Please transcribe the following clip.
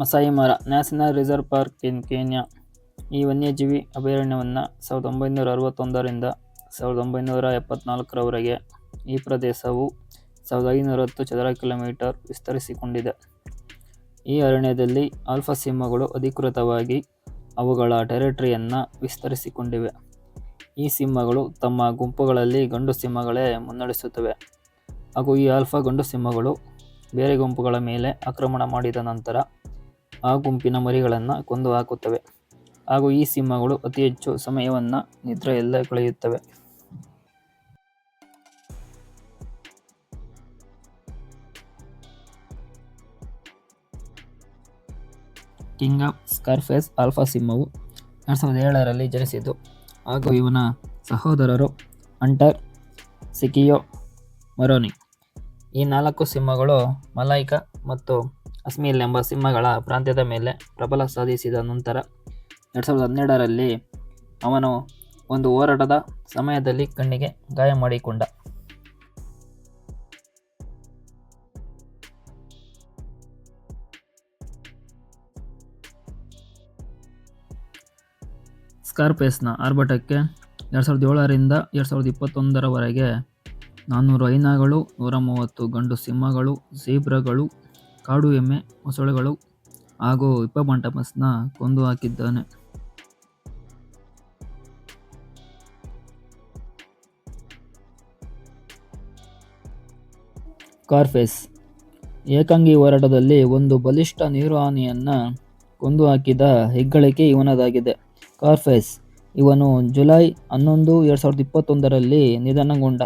Masai Mara, national reserve park in Kenya. ಈ ವನ್ಯಜೀವಿ ಅಭಯಾರಣ್ಯವನ್ನು ಸಾವಿರದ ಒಂಬೈನೂರ ಅರವತ್ತೊಂದರಿಂದ ಸಾವಿರದ ಒಂಬೈನೂರ ಎಪ್ಪತ್ನಾಲ್ಕರವರೆಗೆ ಈ ಪ್ರದೇಶವು ಸಾವಿರದ ಐನೂರ ಹತ್ತು ಚದರ ಕಿಲೋಮೀಟರ್ ವಿಸ್ತರಿಸಿಕೊಂಡಿದೆ. ಈ ಅರಣ್ಯದಲ್ಲಿ ಆಲ್ಫಾ ಸಿಂಹಗಳು ಅಧಿಕೃತವಾಗಿ ಅವುಗಳ ಟೆರಿಟರಿಯನ್ನು ವಿಸ್ತರಿಸಿಕೊಂಡಿವೆ. ಈ ಸಿಂಹಗಳು ತಮ್ಮ ಗುಂಪುಗಳಲ್ಲಿ ಗಂಡು ಸಿಂಹಗಳೇ ಮುನ್ನಡೆಸುತ್ತವೆ. ಹಾಗೂ ಈ ಆಲ್ಫಾ ಗಂಡು ಸಿಂಹಗಳು ಬೇರೆ ಗುಂಪುಗಳ ಮೇಲೆ ಆಕ್ರಮಣ ಮಾಡಿದ ನಂತರ ಆ ಗುಂಪಿನ ಮರಿಗಳನ್ನು ಕೊಂದು ಹಾಕುತ್ತವೆ ಹಾಗೂ ಈ ಸಿಂಹಗಳು ಅತಿ ಹೆಚ್ಚು ಸಮಯವನ್ನು ನಿದ್ರೆಯಲ್ಲೇ ಕಳೆಯುತ್ತವೆ. ಕಿಂಗ್ ಆಫ್ ಸ್ಕಾರ್ಫೇಸ್ ಆಲ್ಫಾ ಸಿಂಹವು ಎರಡು ಸಾವಿರದ ಏಳರಲ್ಲಿ ಜನಿಸಿದ್ದು. ಹಾಗೂ ಇವನ ಸಹೋದರರು ಅಂಟರ್ ಸಿಕಿಯೋ, ಮರೋನಿ. ಈ ನಾಲ್ಕು ಸಿಂಹಗಳು ಮಲೈಕಾ ಮತ್ತು ಅಸ್ಮೀಲ್ ಎಂಬ ಸಿಂಹಗಳ ಪ್ರಾಂತ್ಯದ ಮೇಲೆ ಪ್ರಬಲ ಸಾಧಿಸಿದ ನಂತರ ಎರಡು ಸಾವಿರದ ಹನ್ನೆರಡರಲ್ಲಿ ಅವನು ಒಂದು ಹೋರಾಟದ ಸಮಯದಲ್ಲಿ ಕಣ್ಣಿಗೆ ಗಾಯ ಮಾಡಿಕೊಂಡ. ಸ್ಕಾರ್ಪೇಸ್ನ ಆರ್ಭಟಕ್ಕೆ ಎರಡು ಸಾವಿರದ ಏಳರಿಂದ ಎರಡು ಸಾವಿರದ ಇಪ್ಪತ್ತೊಂದರವರೆಗೆ ನಾನ್ನೂರು ಹೈನಾಗಳು ನೂರ ಮೂವತ್ತು ಗಂಡು ಸಿಂಹಗಳು, ಝೀಬ್ರಾಗಳು ಕಾಡು ಎಮ್ಮೆ ಮೊಸಳೆಗಳು ಹಾಗೂ ಹಿಪ್ಪೋಪಾಂಟಮಸ್ನ ಕೊಂದು ಹಾಕಿದ್ದಾನೆ. ಕಾರ್ಫೇಸ್ ಏಕಾಂಗಿ ಹೋರಾಟದಲ್ಲಿ ಒಂದು ಬಲಿಷ್ಠ ನೀರುಹಾನಿಯನ್ನು ಕೊಂದು ಹಾಕಿದ ಹೆಗ್ಗಳಿಕೆ ಇವನದಾಗಿದೆ. ಕಾರ್ಫೇಸ್ ಇವನು ಜುಲೈ ಹನ್ನೊಂದು, ಎರಡು ಸಾವಿರದ ಇಪ್ಪತ್ತೊಂದರಲ್ಲಿ ನಿಧನಗೊಂಡ.